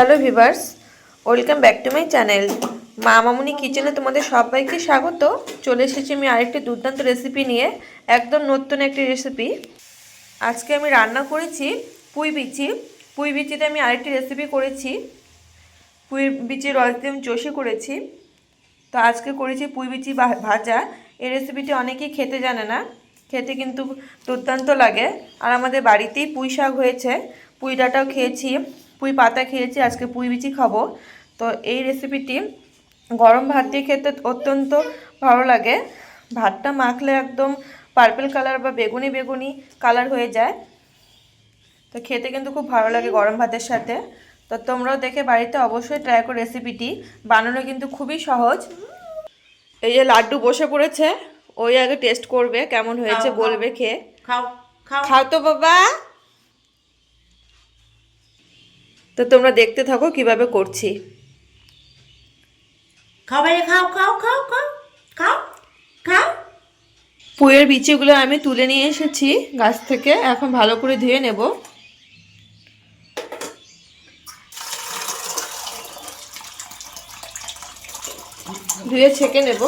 Hello viewers welcome back to my channel. মা মামুনি কিচেনে তোমাদের সবাইকে স্বাগত। চলে এসেছি আমি আরেকটি দুর্দান্ত রেসিপি নিয়ে, একদম নতুন একটি রেসিপি আজকে আমি রান্না করেছি পুঁই বিচি। পুঁই বিচিতে আমি আরেকটি রেসিপি করেছি। পুঁই বিচির রস দিয়ে আমি চষে করেছি। তো আজকে করেছি পুঁই বিচি ভাজা। এই রেসিপিটি অনেকেই খেতে জানে না। খেতে কিন্তু দুর্দান্ত লাগে। আর আমাদের বাড়িতেই পুঁই শাক হয়েছে। পুঁই ডাঁটাও খেয়েছি। পুঁই পাতা খেয়েছি আজকে পুঁই বিচি খাব। তো এই রেসিপিটি গরম ভাত দিয়ে খেতে অত্যন্ত ভালো লাগে। ভাতটা মাখলে একদম পার্পেল কালার বা বেগুনি বেগুনি কালার হয়ে যায়। তো খেতে কিন্তু খুব ভালো লাগে গরম ভাতের সাথে। তো তোমরাও দেখে বাড়িতে অবশ্যই ট্রাই করো রেসিপিটি বানানো কিন্তু খুবই সহজ। এই যে লাড্ডু বসে পড়েছে ওই আগে টেস্ট করবে কেমন হয়েছে। বলবে খেয়ে। খাও। খাও তো বাবা। তো তোমরা দেখতে থাকো কীভাবে করছি। খাও খাও খাও খাও খাও খাও খাও। পুয়ের বিচিগুলো আমি তুলে নিয়ে এসেছি গাছ থেকে এখন ভালো করে ধুয়ে নেব। ধুয়ে ছেঁকে নেব।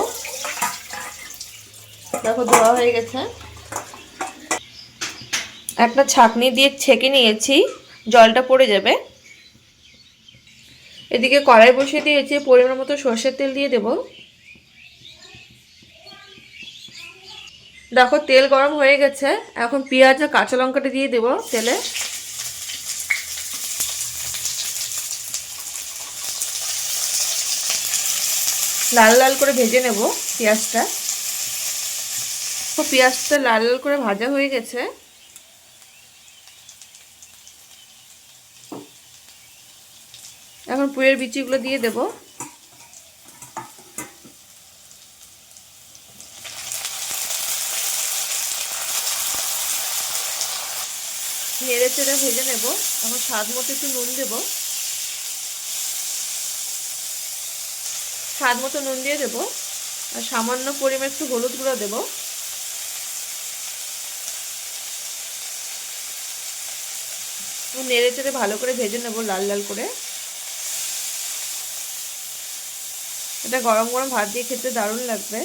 দেখো ধোয়া হয়ে গেছে। একটা ছাঁকনি দিয়ে ছেঁকে নিয়েছি জলটা পড়ে যাবে। এদিকে কড়াই বসিয়ে দিয়েছি পরিমাণ মতো সর্ষের তেল দিয়ে দেবো। দেখো তেল গরম হয়ে গেছে। এখন পেঁয়াজ আর কাঁচা লঙ্কাটা দিয়ে দেবো তেলে। লাল লাল করে ভেজে নেব পেঁয়াজটা। পেঁয়াজটা লাল লাল করে ভাজা হয়ে গেছে। এখন পুয়ের বিচিগুলো দিয়ে দেবো। নেড়ে চেড়ে ভেজে নেব। এখন স্বাদ মতো একটু নুন দেব। স্বাদ মতো নুন দিয়ে দেবো। আর সামান্য পরিমাণ একটু হলুদ গুঁড়ো দেবো। নেড়ে চেড়ে ভালো করে ভেজে নেব লাল লাল করে। এটা গরম গরম ভাত দিয়ে খেতে দারুণ লাগবে।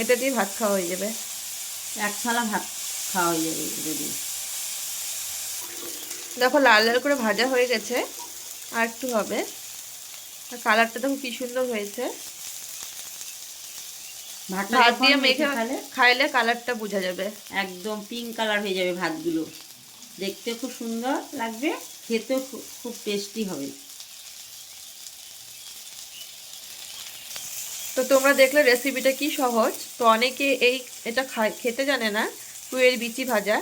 এটা দিয়ে ভাত খাওয়া হয়ে যাবে। এক থালা ভাত খাওয়া হয়ে যাবে যদি দেখো লাল লাল করে ভাজা হয়ে গেছে আর একটু হবে। কালারটা দেখো কি সুন্দর হয়েছে। ভাত দিয়ে মেখে খাইলে কালারটা বোঝা যাবে। একদম পিঙ্ক কালার হয়ে যাবে ভাতগুলো। দেখতে খুব সুন্দর লাগবে খেতেও খুব টেস্টি হবে। তো তোমরা দেখলে রেসিপিটা কি সহজ? তো অনেকে এই এটা খেতে জানে না কুয়ের বিচি ভাজা।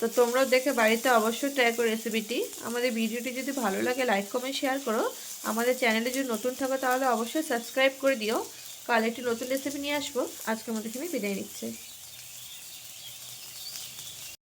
তো তোমরাও দেখে বাড়িতে অবশ্যই ট্রাই করো রেসিপিটি আমাদের ভিডিওটি যদি ভালো লাগে লাইক কমেন্ট শেয়ার করো। আমাদের চ্যানেলে যদি নতুন থাকো, তাহলে অবশ্যই সাবস্ক্রাইব করে দিও। কাল একটি নতুন রেসিপি নিয়ে আসব। আজকের মতো এখানে বিদায় নিচ্ছে।